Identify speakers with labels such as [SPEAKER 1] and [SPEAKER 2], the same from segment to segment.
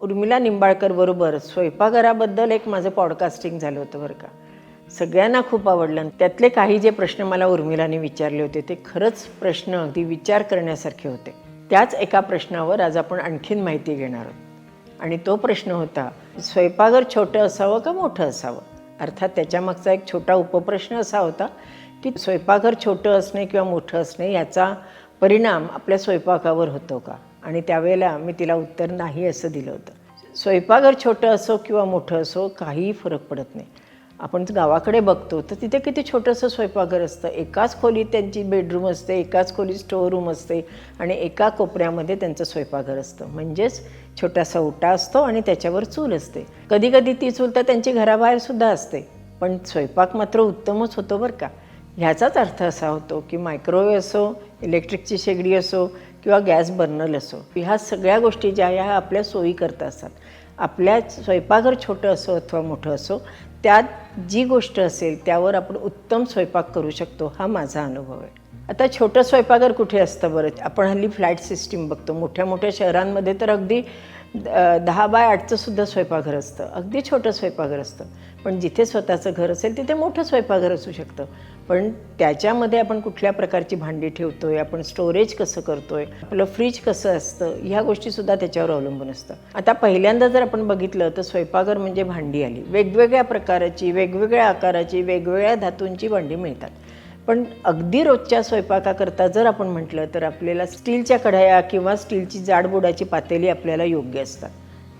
[SPEAKER 1] उर्मिला निंबाळकर बरोबर. स्वयंपाकघराबद्दल एक माझं पॉडकास्टिंग झालं होतं बरं का. सगळ्यांना खूप आवडलं आणि त्यातले काही जे प्रश्न मला उर्मिलाने विचारले होते ते खरंच प्रश्न अगदी विचार करण्यासारखे होते. त्याच एका प्रश्नावर आज आपण आणखीन माहिती घेणार आहोत. आणि तो प्रश्न होता स्वयंपाकघर छोटं असावं का मोठं असावं? अर्थात त्याच्यामागचा एक छोटा उपप्रश्न असा होता की स्वयंपाकघर छोटं असणे किंवा मोठं असणे याचा परिणाम आपल्या स्वयंपाकावर होतो का? आणि त्यावेळेला मी तिला उत्तर नाही असं दिलं होतं. स्वयंपाकघर छोटं असो किंवा मोठं असो काहीही फरक पडत नाही. आपण गावाकडे बघतो तर तिथे किती छोटंसं स्वयंपाकघर असतं. एकाच खोलीत त्यांची बेडरूम असते एकाच खोलीत स्टोअर रूम असते आणि एका कोपऱ्यामध्ये त्यांचं स्वयंपाकघर असतं. म्हणजेच छोटासा ओटा असतो आणि त्याच्यावर चूल असते. कधी कधी ती चूल तर त्यांची घराबाहेर सुद्धा असते. पण स्वयंपाक मात्र उत्तमच होतो बरं का. ह्याचाच अर्थ असा होतो की मायक्रोवेव्ह असो इलेक्ट्रिकची शेगडी असो किंवा गॅस बर्नल असो ह्या सगळ्या गोष्टी ज्या ह्या आपल्या सोयी करत असतात. आपल्या स्वयंपाकघर छोटं असो अथवा मोठं असो त्यात जी गोष्ट असेल त्यावर आपण उत्तम स्वयंपाक करू शकतो हा माझा अनुभव आहे. आता छोटं स्वयंपाकघर कुठे असतं बरं? आपण हल्ली फ्लॅट सिस्टीम बघतो. मोठ्या मोठ्या शहरांमध्ये तर अगदी दहा बाय आठचं सुद्धा स्वयंपाकघर असतं. अगदी छोटं स्वयंपाकघर असतं. पण जिथे स्वतःचं घर असेल तिथे मोठं स्वयंपाकघर असू शकतं. पण त्याच्यामध्ये आपण कुठल्या प्रकारची भांडी ठेवतोय आपण स्टोरेज कसं करतोय आपलं फ्रीज कसं असतं ह्या गोष्टीसुद्धा त्याच्यावर अवलंबून असतं. आता पहिल्यांदा जर आपण बघितलं तर स्वयंपाकघर म्हणजे भांडी आली. वेगवेगळ्या प्रकाराची वेगवेगळ्या आकाराची वेगवेगळ्या धातूंची भांडी मिळतात. पण अगदी रोजच्या स्वयंपाकाकरता जर आपण म्हटलं तर आपल्याला स्टीलच्या कढया किंवा स्टीलची जाडबुडाची पातेली आपल्याला योग्य असतात.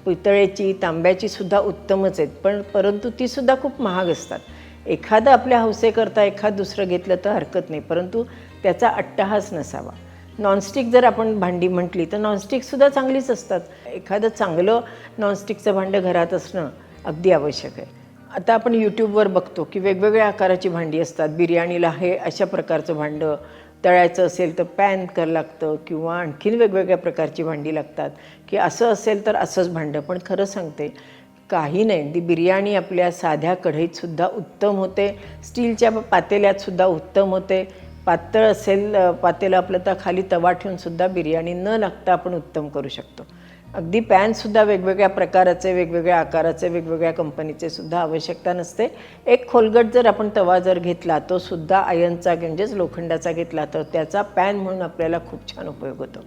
[SPEAKER 1] पितळेची तांब्याची सुद्धा उत्तमच आहेत पण परंतु ती सुद्धा खूप महाग असतात. एखादं आपल्या हौसेकरता एखाद दुसरं घेतलं तर हरकत नाही परंतु त्याचा अट्टहास नसावा. नॉनस्टिक जर आपण भांडी म्हटली तर नॉनस्टिकसुद्धा चांगलीच असतात. एखादं चांगलं नॉनस्टिकचं भांडं घरात असणं अगदी आवश्यक आहे. आता आपण यूट्यूबवर बघतो की वेगवेगळ्या आकाराची भांडी असतात. बिर्याणीला हे अशा प्रकारचं भांडं तळायचं असेल तर पॅन कर लागतं किंवा आणखीन वेगवेगळ्या प्रकारची भांडी लागतात. की असं असेल तर असंच भांडं. पण खरं सांगते काही नाही. ती बिर्याणी आपल्या साध्या कढईतसुद्धा उत्तम होते. स्टीलच्या पातेल्यातसुद्धा उत्तम होते. पातळ असेल पातेलं आपलं तर खाली तवा ठेवूनसुद्धा बिर्याणी न लागता आपण उत्तम करू शकतो. अगदी पॅनसुद्धा वेगवेगळ्या प्रकाराचे वेगवेगळ्या आकाराचे वेगवेगळ्या कंपनीचे सुद्धा आवश्यकता नसते. एक खोलगट जर आपण तवा जर घेतला तो सुद्धा आयनचा म्हणजेच लोखंडाचा घेतला तर त्याचा पॅन म्हणून आपल्याला खूप छान उपयोग होतो.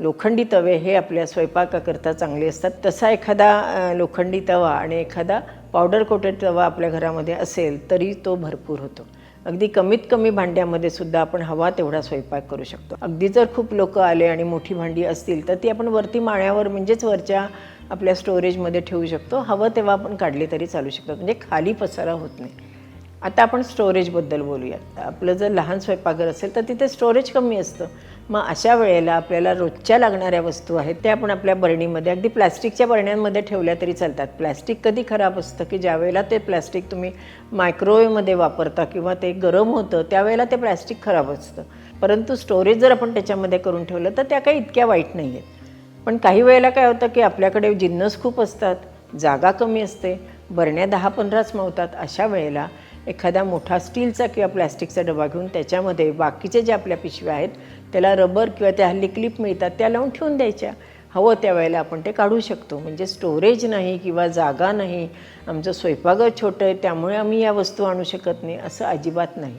[SPEAKER 1] लोखंडी तवे हे आपल्या स्वयंपाकाकरता चांगले असतात. तसा एखादा लोखंडी तवा आणि एखादा पावडर कोटेड तवा आपल्या घरामध्ये असेल तरी तो भरपूर होतो. अगदी कमीत कमी भांड्यामध्ये सुद्धा आपण हवा तेवढा स्वयंपाक करू शकतो. अगदी जर खूप लोक आले आणि मोठी भांडी असतील तर ती आपण वरती माळ्यावर म्हणजेच वरच्या आपल्या स्टोरेजमध्ये ठेवू शकतो. हवं तेव्हा आपण काढली तरी चालू शकतो. म्हणजे खाली पसारा होत नाही. आता आपण स्टोरेजबद्दल बोलूयात. आपलं जर लहान स्वयंपाकघर असेल तर तिथे स्टोरेज कमी असतं. मग अशा वेळेला आपल्याला रोजच्या लागणाऱ्या वस्तू आहेत त्या आपण आपल्या बरणीमध्ये अगदी प्लॅस्टिकच्या बरण्यांमध्ये ठेवल्या तरी चालतात. प्लॅस्टिक कधी खराब असतं की ज्यावेळेला ते प्लॅस्टिक तुम्ही मायक्रोवेव्हमध्ये वापरता किंवा ते गरम होतं त्यावेळेला ते प्लॅस्टिक खराब असतं. परंतु स्टोरेज जर आपण त्याच्यामध्ये करून ठेवलं तर त्या काही इतक्या वाईट नाही आहेत पण काही वेळेला काय होतं की आपल्याकडे जिन्नस खूप असतात जागा कमी असते बरण्या दहा पंधराच मावतात अशा वेळेला एखादा मोठा स्टीलचा किंवा प्लॅस्टिकचा डबा घेऊन त्याच्यामध्ये बाकीच्या ज्या आपल्या पिशव्या आहेत त्याला रबर किंवा त्या हल्ली क्लिप मिळतात त्या लावून ठेवून द्यायच्या. हवं त्या वेळेला आपण ते काढू शकतो. म्हणजे स्टोरेज नाही किंवा जागा नाही आमचं स्वयंपाकघर छोटं आहे त्यामुळे आम्ही या वस्तू आणू शकत नाही असं अजिबात नाही.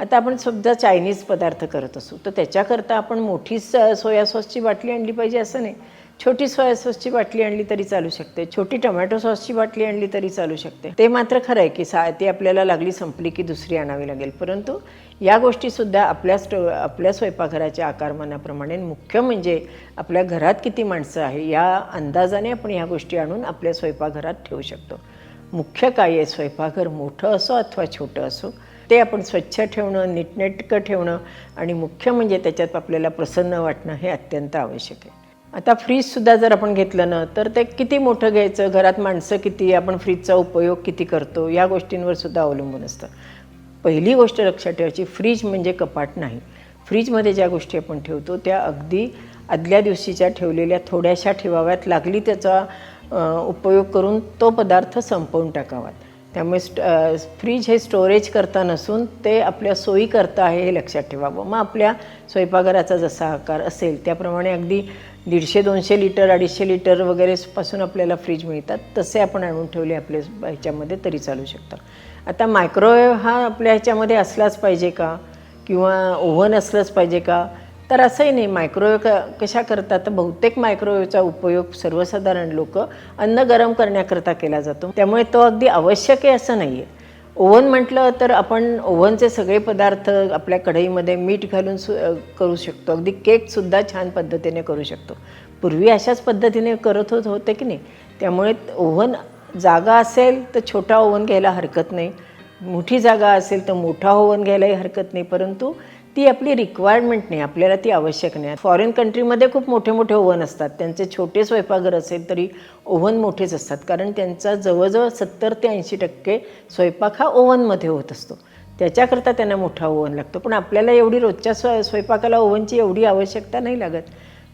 [SPEAKER 1] आता आपण समजा चायनीज पदार्थ करत असू तर त्याच्याकरता आपण मोठी स सोया सॉसची बाटली आणली पाहिजे असं नाही. छोटी सोया सॉसची बाटली आणली तरी चालू शकते. छोटी टोमॅटो सॉसची बाटली आणली तरी चालू शकते. ते मात्र खरं आहे की सा ती आपल्याला लागली संपली की दुसरी आणावी लागेल. परंतु या गोष्टीसुद्धा आपल्या स्टो आपल्या स्वयंपाकघराच्या आकारमानाप्रमाणे मुख्य म्हणजे आपल्या घरात किती माणसं आहे या अंदाजाने आपण ह्या गोष्टी आणून आपल्या स्वयंपाकघरात ठेवू शकतो. मुख्य काय आहे? स्वयंपाकघर मोठं असो अथवा छोटं असो ते आपण स्वच्छ ठेवणं नीटनेटकं ठेवणं आणि मुख्य म्हणजे त्याच्यात आपल्याला प्रसन्न वाटणं हे अत्यंत आवश्यक आहे. आता फ्रीजसुद्धा जर आपण घेतलं ना तर ते किती मोठं घ्यायचं? घरात माणसं किती? आपण फ्रीजचा उपयोग किती करतो? या गोष्टींवर सुद्धा अवलंबून असतं. पहिली गोष्ट लक्षात ठेवायची फ्रीज म्हणजे कपाट नाही. फ्रीजमध्ये ज्या गोष्टी आपण ठेवतो त्या अगदी आदल्या दिवशीच्या ठेवलेल्या थोड्याशा ठेवाव्यात लागली त्याचा उपयोग करून तो पदार्थ संपवून टाकावा त्यामुळे स्ट फ्रीज हे स्टोरेज करता नसून ते आपल्या सोयीकरता आहे हे लक्षात ठेवावं. मग आपल्या स्वयंपाकघराचा जसा आकार असेल त्याप्रमाणे अगदी दीडशे दोनशे लिटर अडीचशे लिटर वगैरे पासून आपल्याला फ्रीज मिळतात. तसे आपण आणून ठेवले आपल्या ह्याच्यामध्ये तरी चालू शकतात आता मायक्रोवेव्ह हा आपल्या ह्याच्यामध्ये असलाच पाहिजे का? किंवा ओव्हन असलंच पाहिजे का? तर असंही नाही. मायक्रोवेव्ह क कशा करतात? तर बहुतेक मायक्रोवेव्हचा उपयोग सर्वसाधारण लोक अन्न गरम करण्याकरता केला जातो. त्यामुळे तो अगदी आवश्यक आहे असं नाही आहे ओव्हन म्हटलं तर आपण ओव्हनचे सगळे पदार्थ आपल्या कढईमध्ये मीठ घालून सु करू शकतो. अगदी केकसुद्धा छान पद्धतीने करू शकतो. पूर्वी अशाच पद्धतीने करत होत होते की नाही? त्यामुळे ओव्हन जागा असेल तर छोटा ओव्हन घ्यायला हरकत नाही. मोठी जागा असेल तर मोठा ओव्हन घ्यायलाही हरकत नाही. परंतु ती आपली रिक्वायरमेंट नाही आपल्याला ती आवश्यक नाही. फॉरेन कंट्रीमध्ये खूप मोठे मोठे ओव्हन असतात. त्यांचे छोटे स्वयंपाकघर असेल तरी ओव्हन मोठेच असतात. कारण त्यांचा जवळजवळ सत्तर ते ऐंशी टक्के स्वयंपाक हा ओव्हनमध्ये होत असतो. त्याच्याकरता त्यांना मोठा ओव्हन लागतो. पण आपल्याला एवढी रोजच्या स्व स्वयंपाकाला ओव्हनची एवढी आवश्यकता नाही लागत.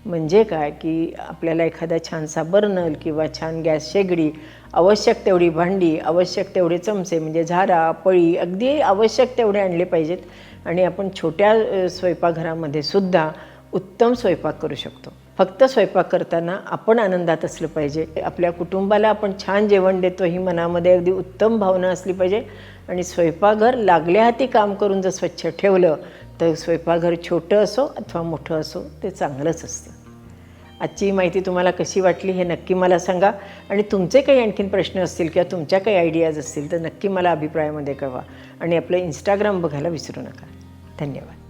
[SPEAKER 1] म्हणजे काय? की आपल्याला एखादा छानसा बर्नल किंवा छान गॅस शेगडी आवश्यक तेवढी भांडी आवश्यक तेवढे चमचे म्हणजे झारा पळी अगदी आवश्यक तेवढे आणले पाहिजेत. आणि आपण छोट्या स्वयंपाकघरामध्ये सुद्धा उत्तम स्वयंपाक करू शकतो. फक्त स्वयंपाक करताना आपण आनंदात असलं पाहिजे. आपल्या कुटुंबाला आपण छान जेवण देतो ही मनामध्ये अगदी उत्तम भावना असली पाहिजे. आणि स्वयंपाकघर लागल्या हाती काम करून जर स्वच्छ ठेवलं तर स्वयंपाकघर छोटं असो अथवा मोठं असो ते चांगलंच असतं. आजची माहिती तुम्हाला कशी वाटली हे नक्की मला सांगा. आणि तुमचे काही आणखीन प्रश्न असतील किंवा तुमच्या काही आयडियाज असतील तर नक्की मला अभिप्रायामध्ये कळवा. आणि आपलं इंस्टाग्राम बघायला विसरू नका. धन्यवाद.